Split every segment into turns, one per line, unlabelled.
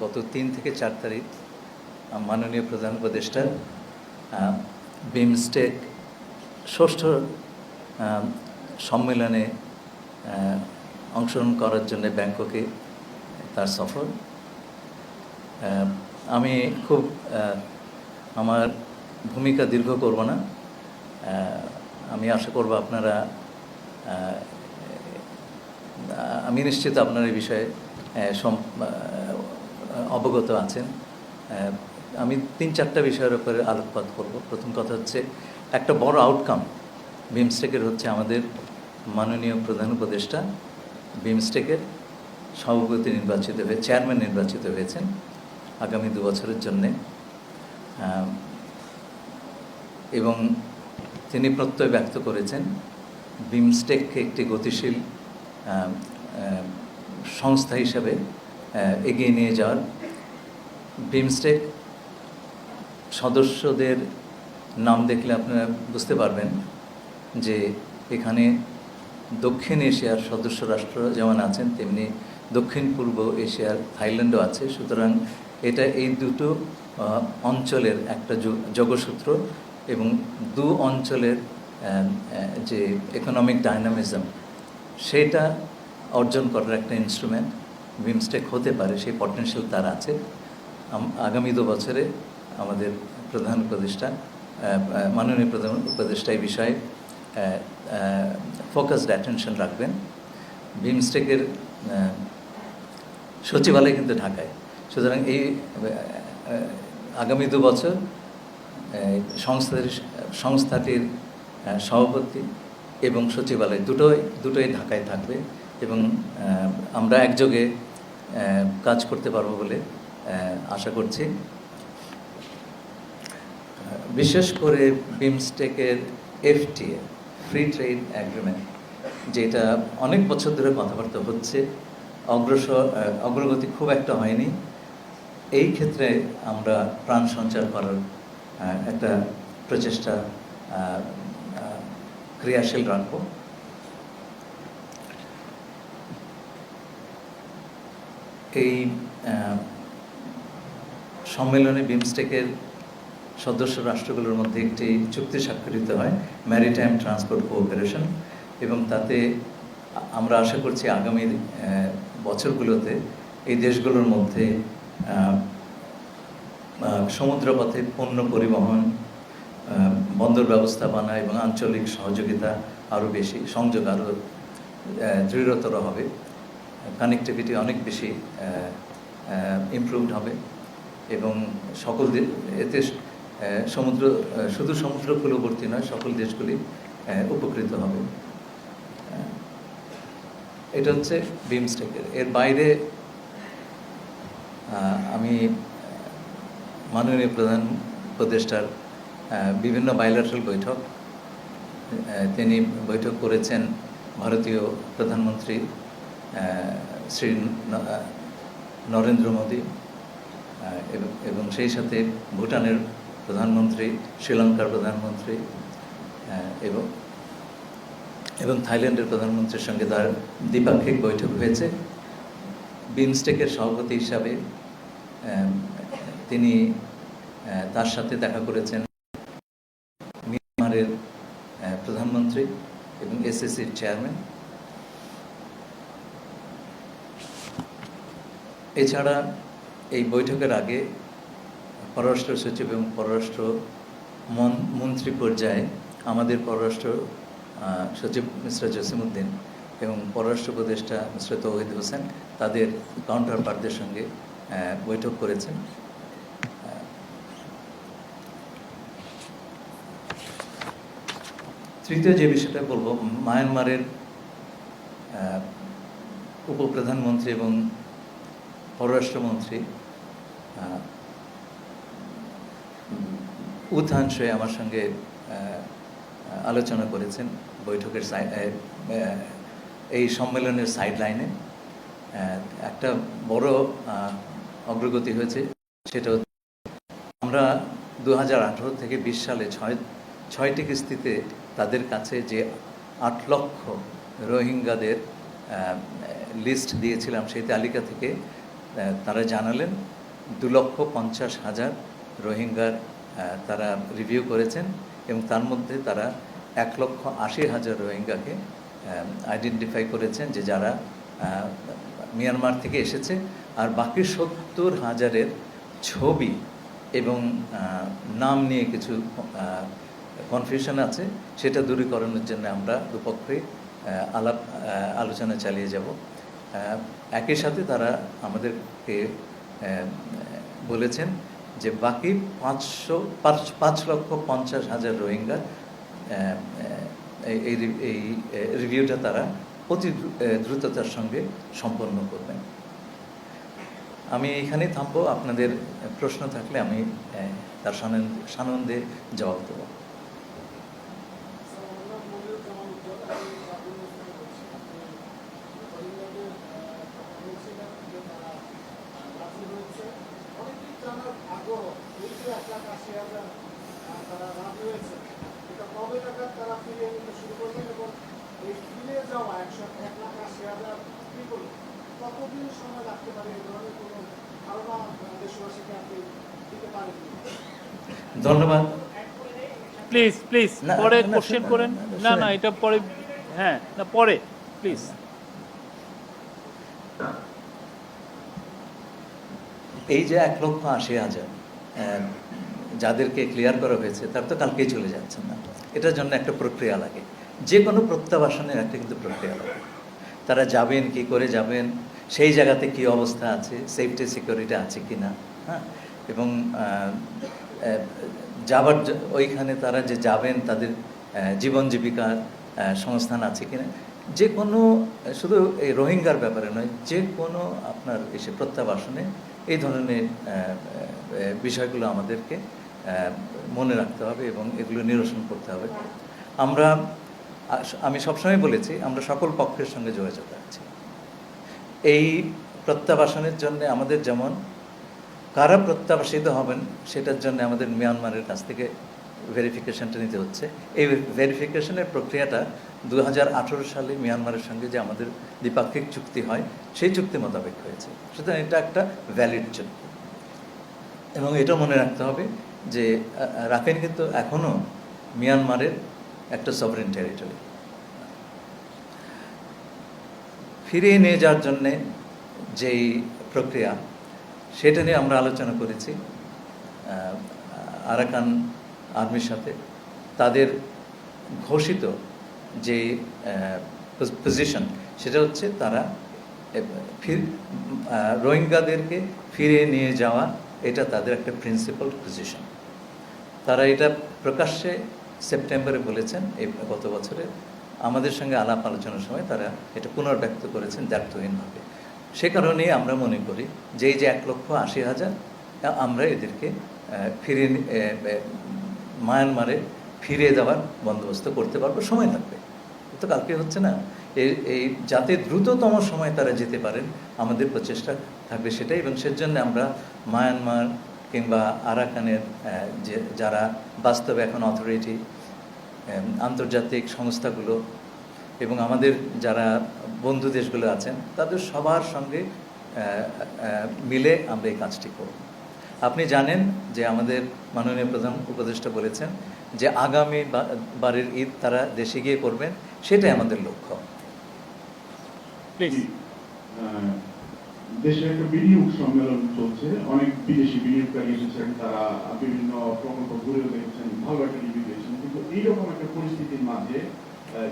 গত তিন থেকে চার তারিখ মাননীয় প্রধান উপদেষ্টা বিমস্টেক ষষ্ঠ সম্মেলনে অংশগ্রহণ করার জন্য ব্যাংককে তার সফর আমি খুব আমার ভূমিকা দীর্ঘ করব না। আমি আশা করব আপনারা আমি নিশ্চিত আপনার এই বিষয়ে অবগত আছেন। আমি তিন চারটা বিষয়ের উপরে আলোকপাত করব। প্রথম কথা হচ্ছে, একটা বড় আউটকাম বিমস্টেকের হচ্ছে আমাদের মাননীয় প্রধান উপদেষ্টা বিমস্টেকের সভাপতি নির্বাচিত হয়ে চেয়ারম্যান নির্বাচিত হয়েছেন আগামী দু বছরের জন্যে। এবং তিনি প্রত্যয় ব্যক্ত করেছেন বিমস্টেককে একটি গতিশীল সংস্থা হিসাবে এগিয়ে নিয়ে যাওয়ার বিমস্টেক সদস্যদের নাম দেখলে আপনারা বুঝতে পারবেন যে এখানে দক্ষিণ এশিয়ার সদস্য রাষ্ট্র যেমন আছেন, তেমনি দক্ষিণ, পূর্ব এশিয়ার থাইল্যান্ডও আছে। সুতরাং এটা এই দুটো অঞ্চলের একটা যোগ- যোগসূত্র এবং দু অঞ্চলের যে ইকোনমিক ডাইনামিজম সেটা অর্জন করার একটা ইনস্ট্রুমেন্ট বিমস্টেক হতে পারে, সেই পটেনশিয়াল তার আছে। আগামী দু বছরে আমাদের প্রধান উপদেষ্টা মাননীয় প্রধান উপদেষ্টা এই বিষয়ে ফোকাসড অ্যাটেনশন রাখবেন। বিমস্টেকের সচিবালয় কিন্তু ঢাকায়। সুতরাং এই আগামী দু বছর সংস্থার, সংস্থাটির সভাপতি এবং সচিবালয় দুটোই দুটোই ঢাকায় থাকবে এবং আমরা একযোগে কাজ করতে পারব বলে আশা করছি। বিশেষ করে বিমস্টেকের এফটিএ ফ্রি ট্রেড অ্যাগ্রিমেন্ট যেটা অনেক বছর ধরে কথাবার্তা হচ্ছে, অগ্রসর অগ্রগতি খুব একটা হয়নি। এই ক্ষেত্রে আমরা প্রাণ সঞ্চার করার একটা প্রচেষ্টা ক্রিয়াশীল রাখব। এই সম্মেলনে বিমস্টেকের সদস্য রাষ্ট্রগুলোর মধ্যে একটি চুক্তি স্বাক্ষরিত হয় ম্যারিটাইম ট্রান্সপোর্ট কোঅপারেশন এবং তাতে আমরা আশা করছি আগামী বছরগুলোতে এই দেশগুলোর মধ্যে সমুদ্রপথে পণ্য পরিবহন বন্দর ব্যবস্থাপনা এবং আঞ্চলিক সহযোগিতা আরও বেশি, সংযোগ আরও দৃঢ়তর হবে। কানেক্টিভিটি অনেক বেশি ইমপ্রুভড হবে এবং সকল এতে সমুদ্র শুধু সমুদ্র আহ, নয় সকল দেশগুলি উপকৃত হবে। এটা হচ্ছে বিমস্টেকের এর বাইরে আমি মাননীয় প্রধান উপদেষ্টার বিভিন্ন বাইলাটারাল বৈঠক তিনি বৈঠক করেছেন ভারতীয় প্রধানমন্ত্রী শ্রী নরেন্দ্র মোদী এবং- সেই সাথে ভুটানের প্রধানমন্ত্রী, শ্রীলঙ্কার প্রধানমন্ত্রী এবং এবং থাইল্যান্ডের প্রধানমন্ত্রীর সঙ্গে তার দ্বিপাক্ষিক বৈঠক হয়েছে। বিমস্টেকের সভাপতি হিসাবে তিনি তার সাথে দেখা করেছেন মিয়ানমারের প্রধানমন্ত্রী এবং এসএসসির চেয়ারম্যান। এছাড়া এই বৈঠকের আগে পররাষ্ট্র সচিব এবং পররাষ্ট্র মন- মন্ত্রী পর্যায়ে আমাদের পররাষ্ট্র সচিব মিস্টার জসিমউদ্দিন এবং পররাষ্ট্র উপদেষ্টা মিস্টার তৌহিদ হোসেন তাদের কাউন্টার পার্টদের সঙ্গে বৈঠক করেছেন। তৃতীয় যে বিষয়টা বলব, মায়ানমারের উপপ্রধানমন্ত্রী এবং পররাষ্ট্রমন্ত্রী উত্থান শয়ে আমার সঙ্গে আলোচনা করেছেন বৈঠকের এই সম্মেলনের সাইড লাইনে একটা বড় অগ্রগতি হয়েছে, সেটা আমরা দু হাজার আঠারো থেকে বিশ সালে ছয়, ছয়টি কিস্তিতে তাদের কাছে যে আট লক্ষ রোহিঙ্গাদের লিস্ট দিয়েছিলাম, সেই তালিকা থেকে তারা জানালেন, দু লক্ষ পঞ্চাশ হাজার রোহিঙ্গার তারা রিভিউ করেছেন এবং তার মধ্যে তারা এক লক্ষ আশি হাজার রোহিঙ্গাকে আইডেন্টিফাই করেছেন যে যারা মিয়ানমার থেকে এসেছে। আর বাকি সত্তর হাজারের ছবি এবং নাম নিয়ে কিছু কনফিউশন আছে, সেটা দূরীকরণের জন্য আমরা দুপক্ষে আলাপ আলোচনা চালিয়ে যাব। একই সাথে তারা আমাদেরকে বলেছেন যে বাকি পাঁচশো, পাঁচ পাঁচ লক্ষ পঞ্চাশ হাজার রোহিঙ্গা এই- এই রিভিউটা তারা অতি দ্রুততার সঙ্গে সম্পন্ন করবেন। আমি এখানে থামবো। আপনাদের প্রশ্ন থাকলে আমি তার সানন্দে জবাব দেবো
কতদিন সময় লাগতে পারে এই ধরনের কোনো ধারণা দেশবাসীকে আপনি দিতে পারেন
ধন্যবাদ
প্লিজ পরে কোশ্চেন করেন।
না,
না এটা পরে হ্যাঁ না পরে প্লিজ
এই যে এক লক্ষ আশি হাজার যাদেরকে ক্লিয়ার করা হয়েছে তার তো কালকেই চলে যাচ্ছেন না। এটার জন্য একটা প্রক্রিয়া লাগে। যে কোনো প্রত্যাবাসনের একটা কিন্তু প্রক্রিয়া লাগে। তারা যাবেন কি করে যাবেন সেই জায়গাতে কি অবস্থা আছে সেফটি সিকিউরিটি আছে কি না হ্যাঁ? এবং যাবার ওইখানে তারা যে যাবেন তাদের জীবন জীবিকার সংস্থান আছে কিনা যে কোনো শুধু এই রোহিঙ্গার ব্যাপারে নয় যে কোনো আপনার এসে প্রত্যাবাসনে এই ধরনের বিষয়গুলো আমাদেরকে মনে রাখতে হবে এবং এগুলো নিরসন করতে হবে। আমরা আমি সবসময় বলেছি, আমরা সকল পক্ষের সঙ্গে যোগাযোগ রাখছি। এই প্রত্যাবাসনের জন্য আমাদের যেমন কারা প্রত্যাবাসিত হবেন সেটার জন্য আমাদের মিয়ানমারের কাছ থেকে ভেরিফিকেশনটা নিতে হচ্ছে। এই ভেরিফিকেশনের প্রক্রিয়াটা দু হাজার আঠেরো সালে মিয়ানমারের সঙ্গে যে আমাদের দ্বিপাক্ষিক চুক্তি হয় সেই চুক্তি মোতাবেক হয়েছে। সুতরাং এটা একটা ভ্যালিড চুক্তি। এবং এটা মনে রাখতে হবে যে আহ, রাখাইন কিন্তু এখনও মিয়ানমারের একটা সভারেন টেরিটরি ফিরিয়ে নিয়ে যাওয়ার জন্যে যেই প্রক্রিয়া সেটা নিয়ে আমরা আলোচনা করেছি আরাকান আর্মির সাথে। তাদের ঘোষিত যে পজিশন সেটা হচ্ছে তারা ফির রোহিঙ্গাদেরকে ফিরিয়ে নিয়ে যাওয়া, এটা তাদের একটা প্রিন্সিপাল পজিশন তারা এটা প্রকাশ্যে সেপ্টেম্বরে বলেছেন, এই গত বছরে। আমাদের সঙ্গে আলাপ আলোচনার সময় তারা এটা পুনর্ব্যক্ত করেছেন, দ্ব্যর্থহীনভাবে। সে কারণেই আমরা মনে করি যে এই যে এক লক্ষ আশি হাজার আমরা এদেরকে এ, মায়ানমারে ফিরিয়ে দেওয়ার বন্দোবস্ত করতে পারব সময় লাগবে। তো কালকে হচ্ছে না এই যাতে দ্রুততম সময় তারা যেতে পারেন আমাদের প্রচেষ্টা থাকবে সেটাই এবং সেজন্য আমরা মায়ানমার কিংবা আরাকানের যে যারা বাস্তবে এখন অথরিটি আন্তর্জাতিক সংস্থাগুলো এবং আমাদের যারা বন্ধু দেশগুলো আছেন তাদের সবার সঙ্গে মিলে আমরা এই কাজটি করব। আপনি জানেন যে আমাদের মাননীয় প্রধান উপদেষ্টা বলেছেন যে আগামী বারের ঈদ তারা দেশে গিয়ে করবেন সেটাই আমাদের লক্ষ্য।
দেশে একটা বিনিয়োগ সম্মেলন চলছে অনেক বিদেশি বিনিয়োগকারী এসেছেন তারা বিভিন্ন প্রকল্প ঘুরেও দেখছেন ভালো একটা রিভিউ দিয়েছেন কিন্তু এইরকম একটা পরিস্থিতির মাঝে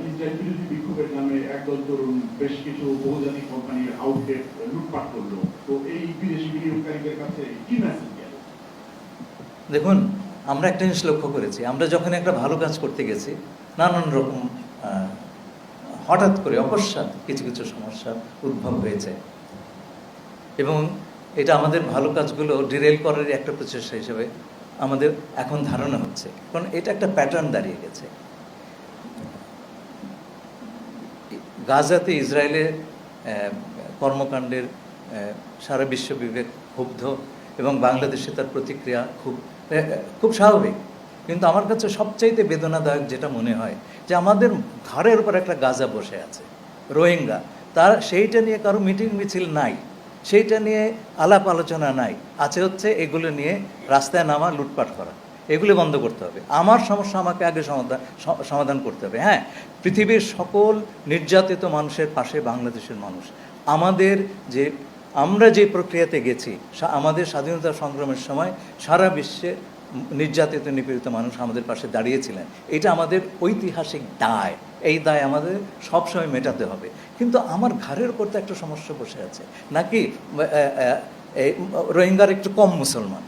ইসরায়েল বিরোধী বিক্ষোভের নামে একদল তরুণ বেশ কিছু বহুজাতিক কোম্পানির আউটলেট লুটপাট করল। তো এই বিদেশি বিনিয়োগকারীদের কাছে কি মেসেজ গেল
দেখুন, আমরা একটা জিনিস লক্ষ্য করেছি। আমরা যখন একটা ভালো কাজ করতে গেছি, নানান রকম হঠাৎ করে, অকস্মাৎ কিছু কিছু সমস্যার উদ্ভব হয়েছে। এবং এটা আমাদের ভালো কাজগুলো ডিরেল করার একটা প্রচেষ্টা হিসেবে আমাদের এখন ধারণা হচ্ছে। কারণ এটা একটা প্যাটার্ন দাঁড়িয়ে গেছে। গাজাতে ইসরায়েলের কর্মকাণ্ডের সারা বিশ্ব বিবেক ক্ষুব্ধ এবং বাংলাদেশে তার প্রতিক্রিয়া খুব খুব স্বাভাবিক। কিন্তু আমার কাছে সবচাইতে বেদনাদায়ক যেটা মনে হয়, যে আমাদের ঘরের উপর একটা গাজা বসে আছে, রোহিঙ্গা। তার, সেইটা নিয়ে কারও মিটিং মিছিল নাই, সেইটা নিয়ে আলাপ আলোচনা নাই, আছে হচ্ছে এগুলো নিয়ে রাস্তায় নামা, লুটপাট করা। এগুলো বন্ধ করতে হবে। আমার সমস্যা আমাকে আগে সমাধান সমাধান করতে হবে। হ্যাঁ পৃথিবীর সকল নির্যাতিত মানুষের পাশে বাংলাদেশের মানুষ। আমাদের যে, আমরা যে প্রক্রিয়াতে গেছি আমাদের স্বাধীনতা সংগ্রামের সময় সারা বিশ্বে নির্যাতিত, নিপীড়িত মানুষ আমাদের পাশে দাঁড়িয়েছিলেন। এটা আমাদের ঐতিহাসিক দায়। এই দায় আমাদের সবসময় মেটাতে হবে। কিন্তু আমার ঘাড়ের উপর তো একটা সমস্যা বসে আছে। নাকি রোহিঙ্গার একটু কম মুসলমান।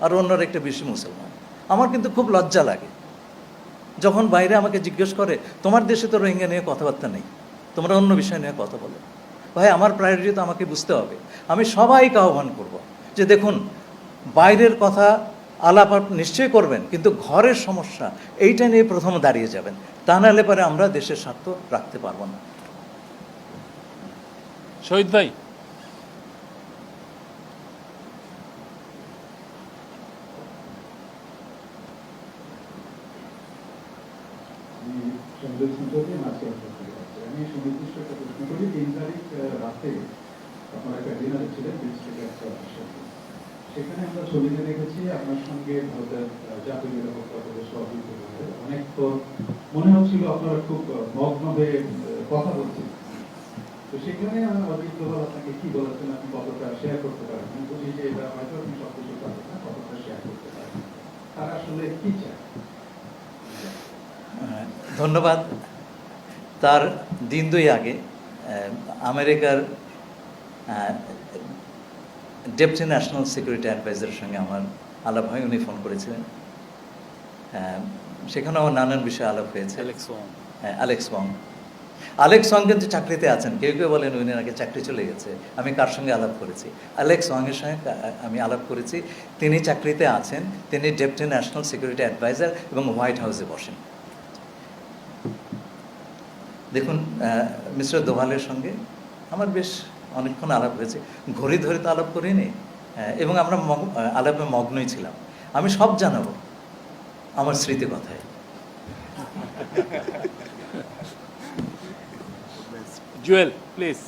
আর অন্যরা একটু বেশি মুসলমান। আমার কিন্তু খুব লজ্জা লাগে। যখন বাইরে আমাকে জিজ্ঞেস করে, তোমার দেশে তো রোহিঙ্গা নিয়ে কথাবার্তা নেই। তোমরা অন্য বিষয় নিয়ে কথা বলো। ভাই, আমার প্রায়োরিটি তো আমাকে বুঝতে হবে। আমি সবাইকে আহ্বান করব যে, দেখুন, বাইরের কথা আলাপ নিশ্চয়ই করবেন, কিন্তু ঘরের সমস্যা, এইটা নিয়ে প্রথম দাঁড়িয়ে যাবেন। তা নাহলে পরে আমরা দেশের স্বার্থ রাখতে পারব না।
শহীদ ভাই
আমি সংযোগ সম্পর্কে মাঝে করতে পারছি আমি সুনির্দিষ্ট একটা প্রশ্ন করি তিন তারিখ আহ, রাতে আপনার একটা ডিনারে ছিলেন বিচ একটা সাথে সেখানে আমরা ছবিতে দেখেছি, আপনার সঙ্গে ভারতের জাতীয় নিরাপত্তা অজিত দোভালের অনেক তো মনে হচ্ছিল আপনারা খুব মগ্ন হয়ে কথা বলছেন। তো সেখানে অজিত আপনাকে কি বলেছেন? আপনি কতটা শেয়ার করতে পারেন? আমি বুঝি যে এটা হয়তো আপনি সব কিছু পারেন না, কতটা শেয়ার করতে পারেন। তারা আসলে কি চায়?
ধন্যবাদ। তার দিন দুই আগে আমেরিকার ডেপুটি ন্যাশনাল সিকিউরিটি অ্যাডভাইজারের সঙ্গে আমার আলাপ হয় উনি ফোন করেছিলেন। আহ, সেখানে আমার নানান বিষয়ে আলাপ হয়েছে।
অ্যালেক্স ওয়াং
হ্যাঁ অ্যালেক্স ওয়াং অ্যালেক্স ওয়াং কিন্তু চাকরিতে আছেন কেউ কেউ বলেন উনি নাকি চাকরি চলে গেছে। আমি কার সঙ্গে আলাপ করেছি? অ্যালেক্স ওয়াংয়ের সঙ্গে আমি আলাপ করেছি। তিনি চাকরিতে আছেন তিনি ডেপুটি ন্যাশনাল সিকিউরিটি অ্যাডভাইজার এবং হোয়াইট হাউসে বসেন। দেখুন মিস্টার দোভালের সঙ্গে আমার বেশ অনেকক্ষণ আলাপ হয়েছে। ঘড়ি ধরে তো আলাপ করিনি এবং আমরা আলাপে মগ্নই ছিলাম। আমি সব জানাব আমার স্মৃতি কথায়।
জুয়েল প্লিজ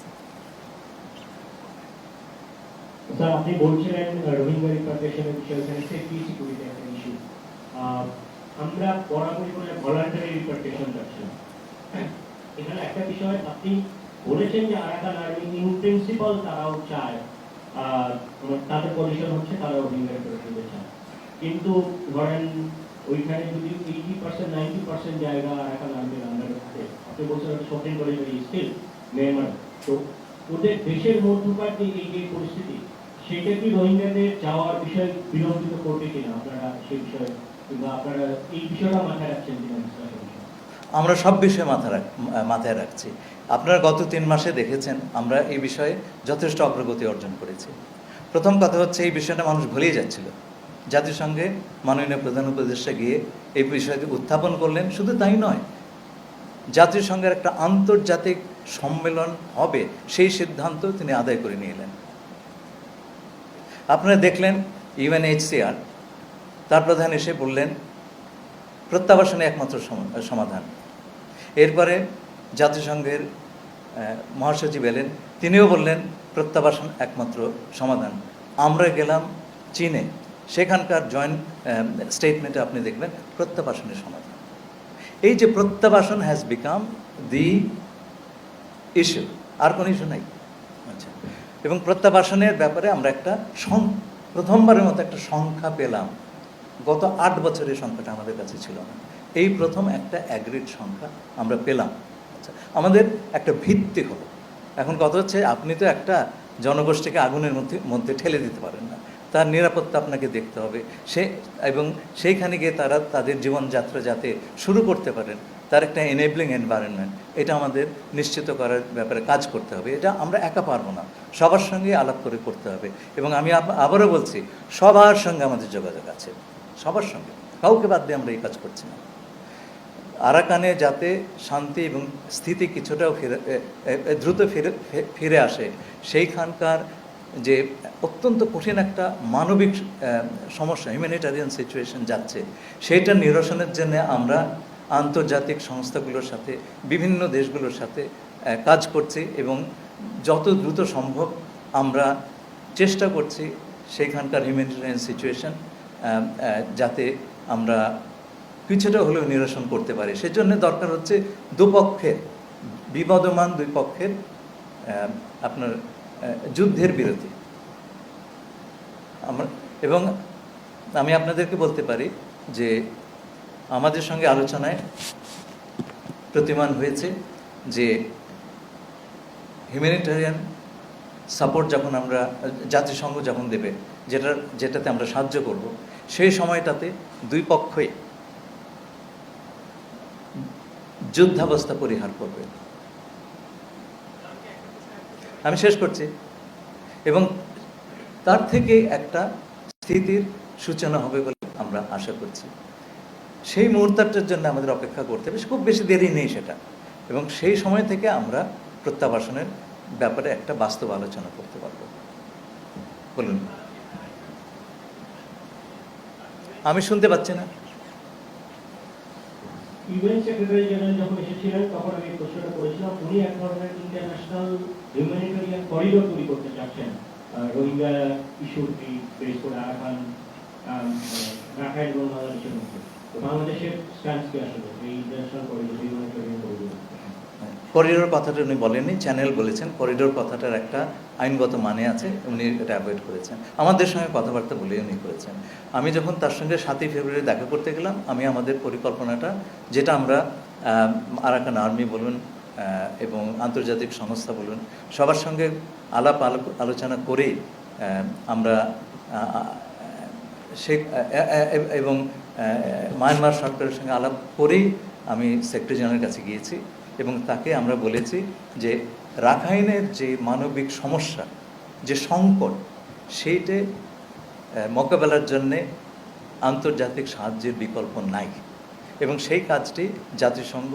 স্যার আপনি বলছিলেন রোহিঙ্গা রিপার্টেশনের বিষয়ে সেফটি সিকিউরিটি একটা ইস্যু আমরা বরাবরই করে ভলান্টারি রিপার্টেশন যাচ্ছি এখানে একটা বিষয় আপনি বলেছেন যে আরাকান আর্মি ইন প্রিন্সিপাল তারাও চায় আহ, তাদের পজিশন হচ্ছে তারা রোহিঙ্গা রিপার্টেশন চায়। কিন্তু ধরেন ওইখানে যদি এইটি পার্সেন্ট নাইনটি পার্সেন্ট জায়গা আরাকান আর্মির আন্ডারে থাকে আপনি বলছেন শপিং করে স্টিল মেয়ারমার তো ওদের দেশের মধ্যকার যে এই যে পরিস্থিতি সেটা কি রোহিঙ্গাদের যাওয়ার বিষয়ে বিলম্বিত করবে কিনা? আপনারা সেই বিষয়ে কিংবা আপনারা এই বিষয়টা মাথায় রাখছেন কিনা?
আমরা সব বিষয়ে মাথা রাখ মাথায় রাখছি। আপনারা গত তিন মাসে দেখেছেন, আমরা এই বিষয়ে যথেষ্ট অগ্রগতি অর্জন করেছি। প্রথম কথা হচ্ছে, এই বিষয়টা মানুষ ভুলেই যাচ্ছিল। জাতিসংঘে মাননীয় প্রধান উপদেষ্টা গিয়ে এই বিষয়টি উত্থাপন করলেন, শুধু তাই নয়, জাতিসংঘের একটা আন্তর্জাতিক সম্মেলন হবে, সেই সিদ্ধান্ত তিনি আদায় করে নিয়ে এলেন আপনারা দেখলেন ইউএনএইচসিআর তার প্রধান এসে বললেন প্রত্যাবাসনে একমাত্র সমাধান। এরপরে জাতিসংঘের মহাসচিব এলেন। তিনিও বললেন, প্রত্যাবাসন একমাত্র সমাধান। আমরা গেলাম চীনে। সেখানকার জয়েন্ট স্টেটমেন্টে আপনি দেখবেন, প্রত্যাবাসনের সমাধান। এই যে প্রত্যাবাসন হ্যাজ বিকাম দি ইস্যু আর কোনো ইস্যু নাই। আচ্ছা। এবং প্রত্যাবাসনের ব্যাপারে আমরা একটা প্রথমবারের মতো একটা সংখ্যা পেলাম। গত আট বছরের সংখ্যাটা আমাদের কাছে ছিল না। এই প্রথম একটা অ্যাগ্রিড সংখ্যা আমরা পেলাম। আচ্ছা আমাদের একটা ভিত্তি হলো। এখন কথা হচ্ছে, আপনি তো একটা জনগোষ্ঠীকে আগুনের মধ্যে মধ্যে ঠেলে দিতে পারেন না। তার নিরাপত্তা আপনাকে দেখতে হবে। সে, এবং সেইখানে গিয়ে তারা তাদের জীবনযাত্রা যাতে শুরু করতে পারেন, তার একটা এনেবলিং এনভায়রনমেন্ট এটা আমাদের নিশ্চিত করার ব্যাপারে কাজ করতে হবে। এটা আমরা একা পারব না। সবার সঙ্গে আলাপ করে করতে হবে। এবং আমি আবারও বলছি, সবার সঙ্গে আমাদের যোগাযোগ আছে। সবার সঙ্গে। কাউকে বাদ দিয়ে আমরা এই কাজ করছি না। আরাকানে যাতে শান্তি এবং স্থিতি কিছুটাও ফিরে দ্রুত ফিরে ফিরে আসে, সেইখানকার যে অত্যন্ত কঠিন একটা মানবিক সমস্যা হিউম্যানিটারিয়ান সিচুয়েশন যাচ্ছে, সেইটা নিরসনের জন্য আমরা আন্তর্জাতিক সংস্থাগুলোর সাথে, বিভিন্ন দেশগুলোর সাথে কাজ করছি এবং যত দ্রুত সম্ভব আমরা চেষ্টা করছি সেখানকার হিউম্যানিটেরিয়ান সিচুয়েশন যাতে আমরা কিছুটা হলেও নিরসন করতে পারি। সেজন্য দরকার হচ্ছে দুপক্ষের, বিবাদমান দুই পক্ষের আপনার যুদ্ধের বিরতি। এবং আমি আপনাদেরকে বলতে পারি যে আমাদের সঙ্গে আলোচনায় প্রতিমান হয়েছে যে হিউম্যানিটেরিয়ান সাপোর্ট যখন আমরা, জাতিসংঘ যখন দেবে যেটা যেটাতে আমরা সাহায্য করব সেই সময়টাতে দুই পক্ষই যুদ্ধাবস্থা পরিহার করবে। আমি শেষ করছি। এবং তার থেকে একটা স্থিতির সূচনা হবে বলে আমরা আশা করছি। সেই মুহূর্তটার জন্য আমাদের অপেক্ষা করতে হবে খুব বেশি দেরি নেই সেটা। এবং সেই সময় থেকে আমরা প্রত্যাবাসনের ব্যাপারে একটা বাস্তব আলোচনা করতে পারব। বলুন। আমি শুনতে পাচ্ছি না।
এক ধরনের ইন্টারন্যাশনাল রোহিঙ্গা বাংলাদেশের মধ্যে কি আসলে এই ইন্টারন্যাশনাল করিডোর
কথাটা উনি বলেননি, চ্যানেল বলেছেন, করিডোর কথাটার একটা আইনগত মানে আছে, উনি এটা অ্যাভয়েড করেছেন। আমাদের সঙ্গে কথাবার্তা বলে উনি করেছেন। আমি যখন তার সঙ্গে সাতই ফেব্রুয়ারি দেখা করতে গেলাম, আমি আমাদের পরিকল্পনাটা, যেটা আমরা আরাকান আর্মি বলুন এবং আন্তর্জাতিক সংস্থা বলুন, সবার সঙ্গে আলাপ আলো- আলোচনা করে আমরা সে এবং মায়ানমার সরকারের সঙ্গে আলাপ করেই আমি সেক্রেটারি জেনারেলের কাছে গিয়েছি। এবং তাকে আমরা বলেছি যে রাখাইনের যে মানবিক সমস্যা, যে সংকট, সেইটে মোকাবেলার জন্যে আন্তর্জাতিক সাহায্যের বিকল্প নাই এবং সেই কাজটি জাতিসংঘ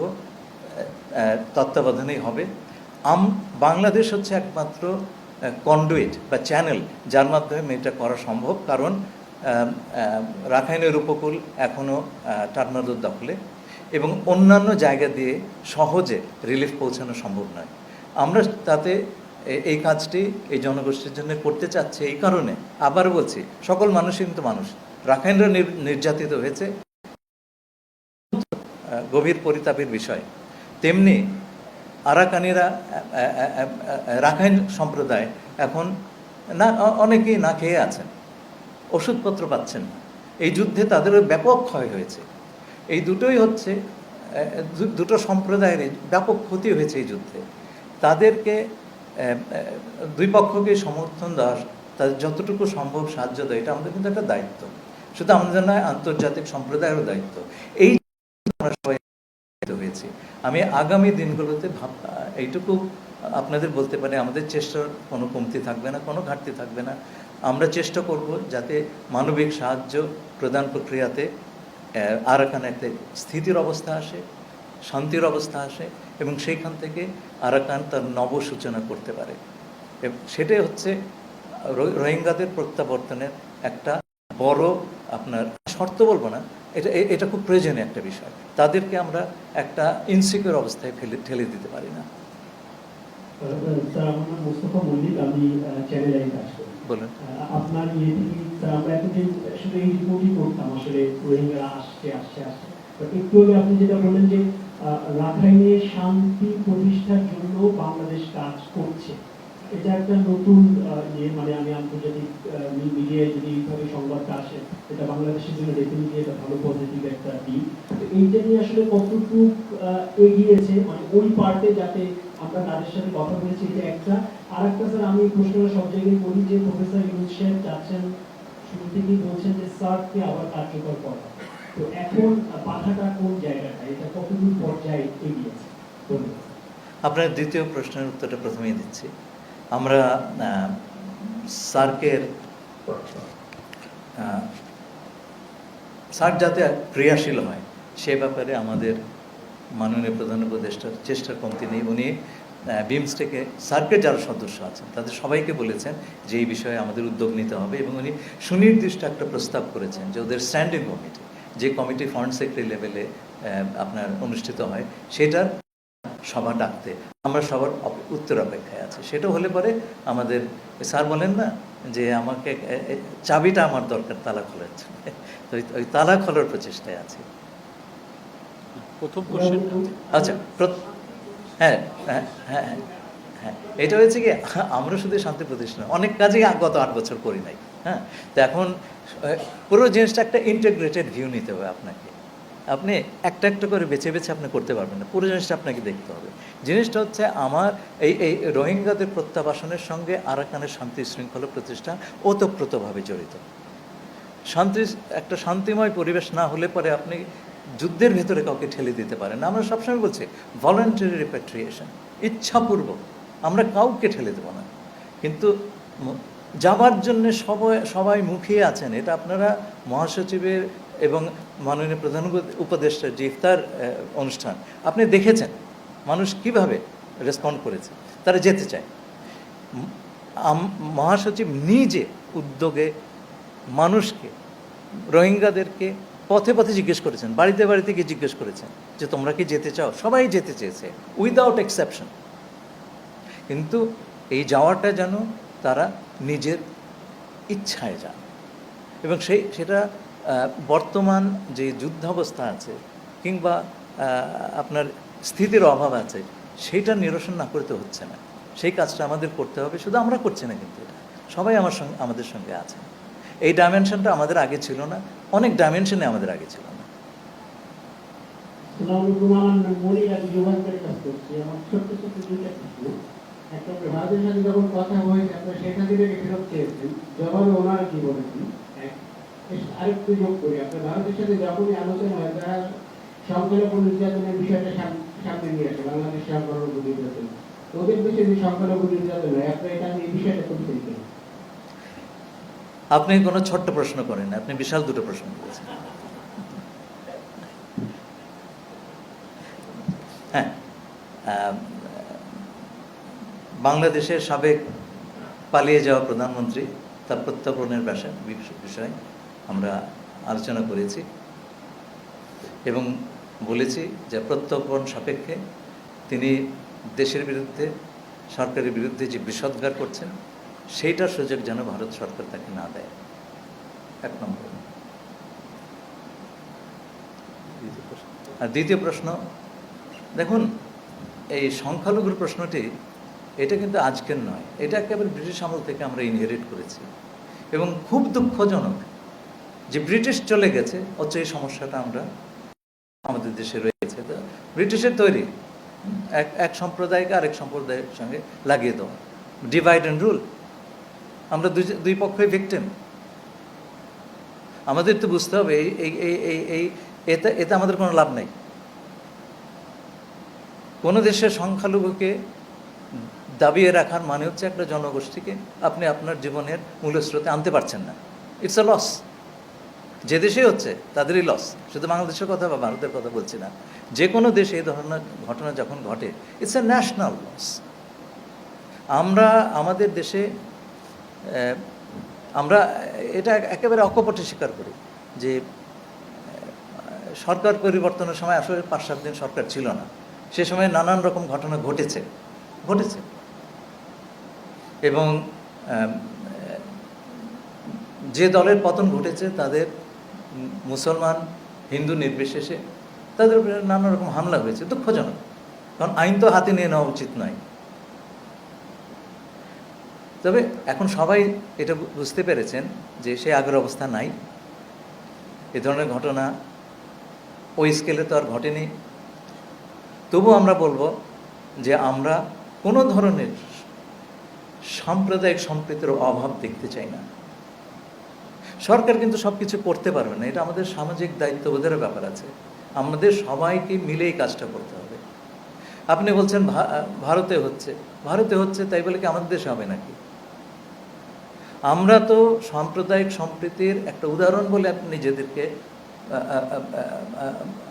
তত্ত্বাবধানেই হবে। আম, বাংলাদেশ হচ্ছে একমাত্র কন্ডুইট বা চ্যানেল যার মাধ্যমে এটা করা সম্ভব। কারণ রাখাইনের উপকূল এখনও টার্নারোর দখলে। এবং অন্যান্য জায়গা দিয়ে সহজে রিলিফ পৌঁছানো সম্ভব নয়। আমরা তাতে এই কাজটি এই জনগোষ্ঠীর জন্য করতে চাচ্ছি এই কারণে আবার বলছি, সকল মানুষই কিন্তু মানুষ। রাখাইনরা নির- নির্যাতিত হয়েছে। গভীর পরিতাপের বিষয়। তেমনি আরাকানিরা রাখাইন সম্প্রদায় এখন না অনেকেই না খেয়ে আছেন। ওষুধপত্র পাচ্ছেন এই যুদ্ধে তাদেরও ব্যাপক ক্ষয় হয়েছে। এই দুটোই হচ্ছে দুটো সম্প্রদায়ের ব্যাপক ক্ষতি হয়েছে এই যুদ্ধে। তাদেরকে দুই পক্ষকে সমর্থন দেওয়া তাদের যতটুকু সম্ভব সাহায্য দেয় এটা আমাদের কিন্তু একটা দায়িত্ব। শুধু আমাদের নয়, আন্তর্জাতিক সম্প্রদায়েরও দায়িত্ব। এই আমরা সবাই হয়েছি। আমি আগামী দিনগুলোতে ভাব এইটুকু আপনাদের বলতে পারি, আমাদের চেষ্টার কোনো কমতি থাকবে না, কোনো ঘাটতি থাকবে না। আমরা চেষ্টা করব যাতে মানবিক সাহায্য প্রদান প্রক্রিয়াতে আহ, আরাকানে একটা স্থিতির অবস্থা আসে শান্তির অবস্থা আসে এবং সেইখান থেকে আরাকান তার নব সূচনা করতে পারে। সেটাই হচ্ছে রোহিঙ্গাদের প্রত্যাবর্তনের একটা বড় আপনার শর্ত বলব না এটা এটা খুব প্রয়োজনীয় একটা বিষয়। তাদেরকে আমরা একটা ইনসিকিউর অবস্থায় ফেলে ঠেলে দিতে পারি না।
মল্লিক আমি চ্যানেল আই কাজ করি
বলুন
আহ, আপনার ইয়ে আমরা এতদিন আসলে রিপোর্টই করতাম, আসলে রোহিঙ্গারা আসছে আসছে আসছে। একটু আগে আপনি যেটা বললেন যে রাখাইনে শান্তি প্রতিষ্ঠার জন্য বাংলাদেশ কাজ করছে। এটা একটা নতুন ইয়ে মানে আমি আন্তর্জাতিক মিডিয়ায় যদি এইভাবে সংবাদটা আসে, এটা বাংলাদেশের জন্য ডেফিনেটলি এটা ভালো পজিটিভ একটা দিক। এইটা নিয়ে আসলে কতটুকু এগিয়েছে মানে ওই পার্টে যাতে আমরা তাদের সাথে কথা বলেছি এটা একটা আর একটা স্যার, আমি প্রশ্নটা সব জায়গায় করি যে প্রফেসর ইউনুস সাহেব চাচ্ছেন শুরু থেকেই বলছেন যে সার্ককে আবার কার্যকর করা? তো এখন বাধাটা কোন জায়গাটা? এটা কতদূর পর্যায়ে এগিয়েছে
আপনার দ্বিতীয় প্রশ্নের উত্তরটা প্রথমেই দিচ্ছি। আমরা সার্কের সার্ক যাতে ক্রিয়াশীল হয়, সে ব্যাপারে আমাদের মাননীয় প্রধান উপদেষ্টার চেষ্টার কমতি নেই। উনি বিমস্টেকে সার্কের যারা সদস্য আছেন, তাদের সবাইকে বলেছেন যে এই বিষয়ে আমাদের উদ্যোগ নিতে হবে এবং উনি সুনির্দিষ্ট একটা প্রস্তাব করেছেন যে ওদের স্ট্যান্ডিং কমিটি, যে কমিটি ফরেন সেক্রেটারি লেভেলে আপনার অনুষ্ঠিত হয়, সেটার সভা ডাকতে। আমরা সবার উত্তর অপেক্ষায় আছি। সেটা হলে পরে আমাদের স্যার বলেন না যে আমাকে চাবিটা আমার দরকার, তালা খোলার জন্য। ওই তালা খোলার প্রচেষ্টায় আছে।
প্রথম কোশ্চেন
আচ্ছা হ্যাঁ হ্যাঁ হ্যাঁ হ্যাঁ, হ্যাঁ। এটা হয়েছে কি আমরা শুধু শান্তি প্রতিষ্ঠান অনেক কাজেই গত আট বছর করি নাই হ্যাঁ? তো এখন পুরো জিনিসটা একটা ইন্টিগ্রেটেড ভিউ নিতে হবে আপনাকে। আপনি একটা একটা করে বেছে বেছে আপনি করতে পারবেন না পুরো জিনিসটা আপনাকে দেখতে হবে। জিনিসটা হচ্ছে আমার এই এই রোহিঙ্গাদের প্রত্যাবাসনের সঙ্গে আরাকানের শান্তি শৃঙ্খলা প্রতিষ্ঠা ওতপ্রোতভাবে জড়িত। শান্তি একটা শান্তিময় পরিবেশ না হলে পরে আপনি যুদ্ধের ভেতরে কাউকে ঠেলে দিতে পারে না। আমরা সবসময় বলছি ভলেন্টারি রিপ্যাট্রিয়েশন ইচ্ছাপূর্বক। আমরা কাউকে ঠেলে দেবো না। কিন্তু যাবার জন্য সবাই সবাই মুখিয়ে আছেন, এটা আপনারা মহাসচিবের এবং মাননীয় প্রধান উপ- উপদেষ্টার যে ইফতার অনুষ্ঠান, আপনি দেখেছেন মানুষ কীভাবে রেসপন্ড করেছে, তারা যেতে চায়। মহাসচিব নিজে উদ্যোগে মানুষকে, রোহিঙ্গাদেরকে পথে পথে জিজ্ঞেস করেছেন, বাড়িতে বাড়িতে গিয়ে জিজ্ঞেস করেছেন যে তোমরা কি যেতে চাও? সবাই যেতে চেয়েছে উইদাউট এক্সেপশন কিন্তু এই যাওয়াটা যেন তারা নিজের ইচ্ছায় যান। এবং সেই, সেটা বর্তমান যে যুদ্ধাবস্থা আছে, কিংবা আপনার স্থিতির অভাব আছে সেইটা নিরসন না করতে হচ্ছে না। সেই কাজটা আমাদের করতে হবে, শুধু আমরা করছি না কিন্তু এটা। সবাই আমার সঙ্গে, আমাদের সঙ্গে আছে এই ডাইমেনশনটা আমাদের আগে ছিল না অনেক ডাইমেনশনে আমাদের আগে ছিল।
করি, আপনার ভারতের সাথে আলোচনা হয়, তারা সংখ্যালঘু নির্যাতনের বিষয়টা সাম- সামনে নিয়ে আসে, বাংলাদেশ সংখ্যালঘু নির্যাতন। ওদের দেশে যে সংখ্যালঘু নির্যাতন হয়, আপনার এটা এই বিষয়টা করতে চাই
আপনি কোনো ছোট্ট প্রশ্ন করেন আপনি বিশাল দুটো প্রশ্ন করেছেন। হ্যাঁ বাংলাদেশের সাবেক পালিয়ে যাওয়া প্রধানমন্ত্রী, তার প্রত্যাপনের বিষয় আমরা আলোচনা করেছি এবং বলেছি যে প্রত্যর্পণ সাপেক্ষে তিনি দেশের বিরুদ্ধে, সরকারের বিরুদ্ধে যে বিষদগার করছেন সেইটার সুযোগ যেন ভারত সরকার তাকে না দেয়। এক নম্বর। আর দ্বিতীয় প্রশ্ন, দেখুন, এই সংখ্যালঘুর প্রশ্নটি, এটা কিন্তু আজকের নয়, এটা একেবারে ব্রিটিশ আমল থেকে আমরা ইনহেরিট করেছি। এবং খুব দুঃখজনক যে ব্রিটিশ চলে গেছে, অথচ এই সমস্যাটা আমরা আমাদের দেশে রয়েছে। তো ব্রিটিশের তৈরি, এক এক সম্প্রদায়কে আরেক সম্প্রদায়ের সঙ্গে লাগিয়ে দেওয়া। ডিভাইড অ্যান্ড রুল আমরা দুই দুই পক্ষই ভিকটিম আমাদের তো বুঝতে হবে, এই এই এই এই এতে এতে আমাদের কোনো লাভ নেই। কোনো দেশের সংখ্যালঘুকে দাবিয়ে রাখার মানে হচ্ছে একটা জনগোষ্ঠীকে আপনি আপনার জীবনের মূলস্রোতে আনতে পারছেন না। ইটস আ লস যে দেশেই হচ্ছে, তাদেরই লস শুধু বাংলাদেশের কথা বা ভারতের কথা বলছি না। যে কোনো দেশে এই ধরনের ঘটনা যখন ঘটে ইটস এ ন্যাশনাল লস আমরা আমাদের দেশে আমরা এটা একেবারে অকপটে স্বীকার করি যে সরকার পরিবর্তনের সময় আসলে পাঁচ সাত দিন সরকার ছিল না। সে সময় নানান রকম ঘটনা ঘটেছে ঘটেছে। এবং যে দলের পতন ঘটেছে তাদের মুসলমান, হিন্দু নির্বিশেষে তাদের উপরে নানা রকম হামলা হয়েছে, দুঃখজনক। কারণ আইন তো হাতে নিয়ে নেওয়া উচিত নয়। তবে এখন সবাই এটা বুঝতে পেরেছেন যে সে আগের অবস্থা নাই। এ ধরনের ঘটনা ওই স্কেলে তো আর ঘটেনি। তবু আমরা বলব যে আমরা কোনো ধরনের সাম্প্রদায়িক সম্প্রীতির অভাব দেখতে চাই না। সরকার কিন্তু সব কিছু করতে পারবে না, এটা আমাদের সামাজিক দায়িত্ববোধের ব্যাপার আছে। আমাদের সবাইকে মিলে এই কাজটা করতে হবে। আপনি বলছেন ভারতে হচ্ছে ভারতে হচ্ছে তাই বলে কি আমাদের দেশে হবে নাকি? আমরা তো সাম্প্রদায়িক সম্প্রীতির একটা উদাহরণ বলে আপনি নিজেদেরকে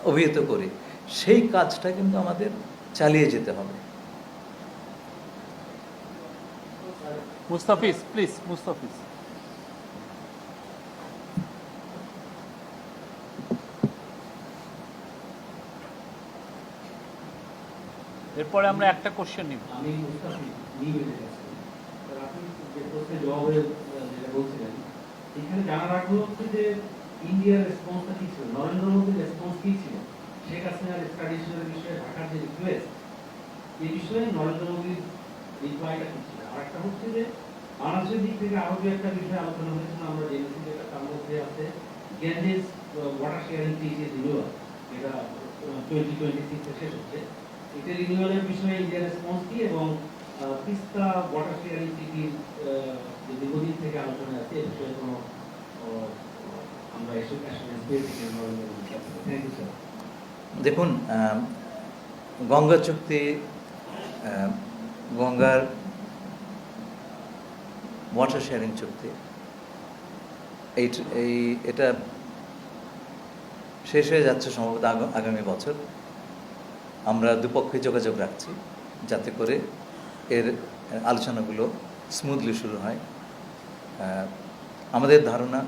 অভিহিত করি। সেই কাজটা কিন্তু আমাদের চালিয়ে যেতে হবে।
মুস্তাফিজ প্লিজ মুস্তাফিজ। এরপরে আমরা একটা কোশ্চেন নিব।
আমি মুস্তাফিজ নিউজে আছি স্যার আপনি যে প্রশ্নের যেটা বলছিলেন, এখানে হচ্ছে যে ইন্ডিয়ার রেসপন্সটা কি ছিল? নরেন্দ্র মোদীর রেসপন্স কি ছিল? শেখ হাসিনার এক্সট্রাডিশনের বিষয়ে ঢাকার যে রিকোয়েস্ট বিষয়ে নরেন্দ্র মোদীর রিপ্লাইটা কি ছিল? আর একটা হচ্ছে যে, বাংলাদেশের দিক থেকে একটা বিষয় আলোচনা হয়েছিল, আমরা জেনেছি যেটা, তার মধ্যে আছে water sharing renewal twenty twenty সিক্সে শেষ হচ্ছে। এটা রিনিউয়ালের বিষয়ে ইন্ডিয়ার রেসপন্স কি এবং তিস্তা ওয়াটার যে দীর্ঘদিন থেকে আলোচনা আছে এ বিষয়ে কোনো আমরা এসব অ্যাসুরেন্স থ্যাংক ইউ স্যার
দেখুন গঙ্গা চুক্তি গঙ্গার ওয়াটার শেয়ারিং চুক্তি, এই এই, এটা শেষ হয়ে যাচ্ছে সম্ভবত আগ- আগামী বছর। আমরা দুপক্ষে যোগাযোগ রাখছি, যাতে করে এর আলোচনাগুলো স্মুথলি শুরু হয়। আমাদের ধারণা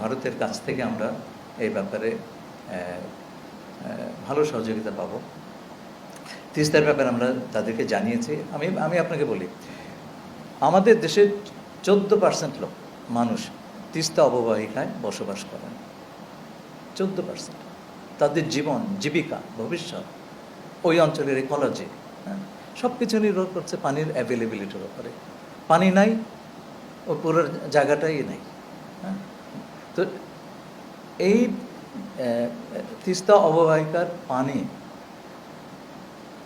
ভারতের কাছ থেকে আমরা এই ব্যাপারে ভালো সহযোগিতা পাবো। তিস্তার ব্যাপারে আমরা তাদেরকে জানিয়েছি। আমি আমি আপনাকে বলি, আমাদের দেশের চোদ্দ পার্সেন্ট লোক, মানুষ তিস্তা অববাহিকায় বসবাস করেন। চোদ্দ পার্সেন্ট তাদের জীবন, জীবিকা, ভবিষ্যৎ, ওই অঞ্চলের ইকোলজি হ্যাঁ? সব কিছু নির্ভর করছে পানির অ্যাভেলেবিলিটির উপরে। পানি নাই, ও পুরো জায়গাটাই নেই। হ্যাঁ? তো এই তিস্তা অববাহিকার পানি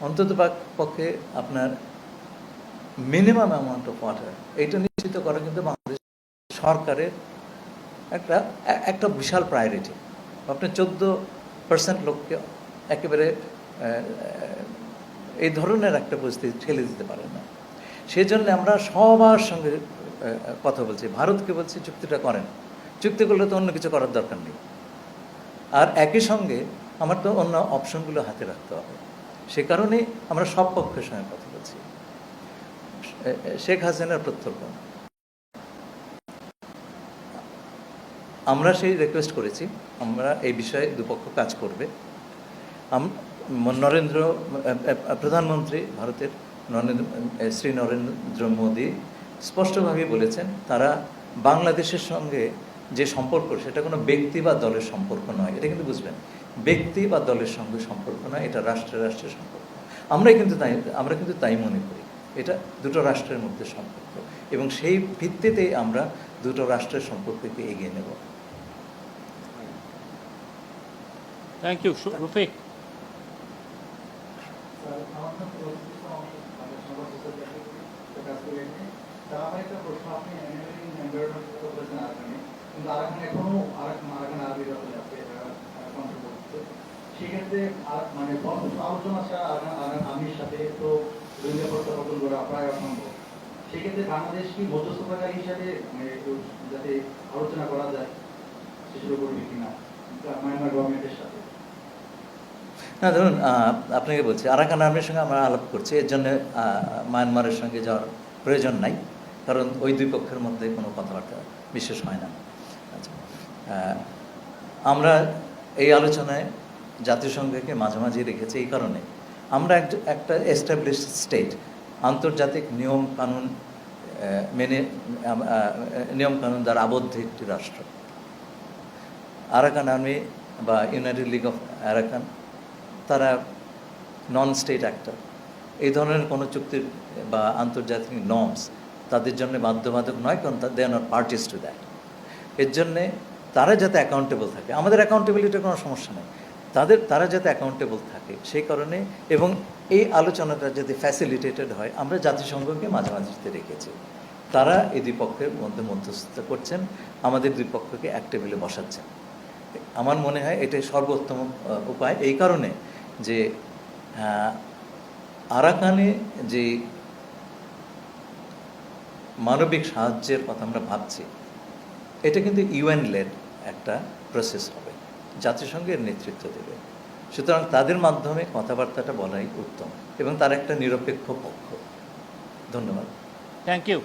অন্তত পক্ষে আপনার মিনিমাম অ্যামাউন্ট অফ ওয়াটার এটা নিশ্চিত করা কিন্তু বাংলাদেশ সরকারের একটা একটা বিশাল প্রায়োরিটি আপনি চোদ্দ পার্সেন্ট লোককে একেবারে এই ধরনের একটা পরিস্থিতি ঠেলে দিতে পারে না। সেই জন্য আমরা সবার সঙ্গে কথা বলছি। ভারতকে বলছি চুক্তিটা করেন। চুক্তি করলে তো অন্য কিছু করার দরকার নেই। আর একই সঙ্গে আমার তো অন্য অপশনগুলো হাতে রাখতে হবে। সে কারণেই আমরা সব পক্ষের সঙ্গে কথা বলছি। শেখ হাসিনার প্রত্যর্পণ। আমরা সেই রিকোয়েস্ট করেছি। আমরা এই বিষয়ে দুপক্ষ কাজ করবে। নরেন্দ্র প্রধানমন্ত্রী ভারতের নরেন্দ্র শ্রী নরেন্দ্র মোদী স্পষ্টভাবে বলেছেন, তারা বাংলাদেশের সঙ্গে যে সম্পর্ক, সেটা কোনো ব্যক্তি বা দলের সম্পর্ক নয়। এটা কিন্তু বুঝবেন। ব্যক্তি বা দলের সঙ্গে সম্পর্ক নয়, এটা রাষ্ট্রের রাষ্ট্রের সম্পর্ক। আমরাই কিন্তু তাই, আমরা কিন্তু তাই মনে করি। এটা দুটো রাষ্ট্রের মধ্যে সম্পর্ক এবং সেই ভিত্তিতেই আমরা দুটো রাষ্ট্রের সম্পর্ককে এগিয়ে নেব।
Thank you Rafiq.
সেক্ষেত্রে মানে আলোচনা ছাড়া আরাকান সাথে তো করা প্রায় অসম্ভব সেক্ষেত্রে বাংলাদেশ কি মধ্যস্থতাকারী হিসাবে যাতে আলোচনা করা যায় সেগুলো করবে কিনা মায়ানমার গভর্নমেন্টের সাথে।
না, ধরুন আপনাকে বলছি আরাকান আর্মির সঙ্গে আমরা আলাপ করছি, এর জন্য মায়ানমারের সঙ্গে যাওয়ার প্রয়োজন নাই, কারণ ওই দুই পক্ষের মধ্যে কোনো কথাবার্তা বিশেষ হয় না। আচ্ছা আমরা এই আলোচনায় জাতিসংঘকে মাঝামাঝি রেখেছি এই কারণে। আমরা একটা- এস্টাবলিশ স্টেট আন্তর্জাতিক নিয়ম কানুন মেনে নিয়ম কানুন দ্বারা আবদ্ধ একটি রাষ্ট্র। আরাকান আর্মি বা United League of Arakan non state actor এই ধরনের কোনো চুক্তির বা আন্তর্জাতিক নর্মস তাদের জন্য বাধ্যবাধক নয়, কারণ they are not parties to that এর জন্যে তারা যাতে অ্যাকাউন্টেবল থাকে, আমাদের অ্যাকাউন্টেবিলিটির কোনো সমস্যা নেই। তাদের তারা যাতে অ্যাকাউন্টেবল থাকে, সেই কারণে এবং এই আলোচনাটা যদি ফ্যাসিলিটেটেড হয়, আমরা জাতিসংঘকে মাঝামাঝিতে রেখেছি। তারা এই দুই পক্ষের মধ্যে মধ্যস্থতা করছেন, আমাদের দুই পক্ষকে এক টেবিলে বসাচ্ছেন। আমার মনে হয় এটাই সর্বোত্তম উপায়। এই কারণে যে আরাকানে যে মানবিক সাহায্যের কথা আমরা ভাবছি, এটা কিন্তু ইউএন লেড একটা প্রসেস হবে, জাতিসংঘের নেতৃত্ব দেবে। সুতরাং তাদের মাধ্যমে কথাবার্তাটা বলাই উত্তম এবং তার একটা নিরপেক্ষ পক্ষ। ধন্যবাদ।
Thank you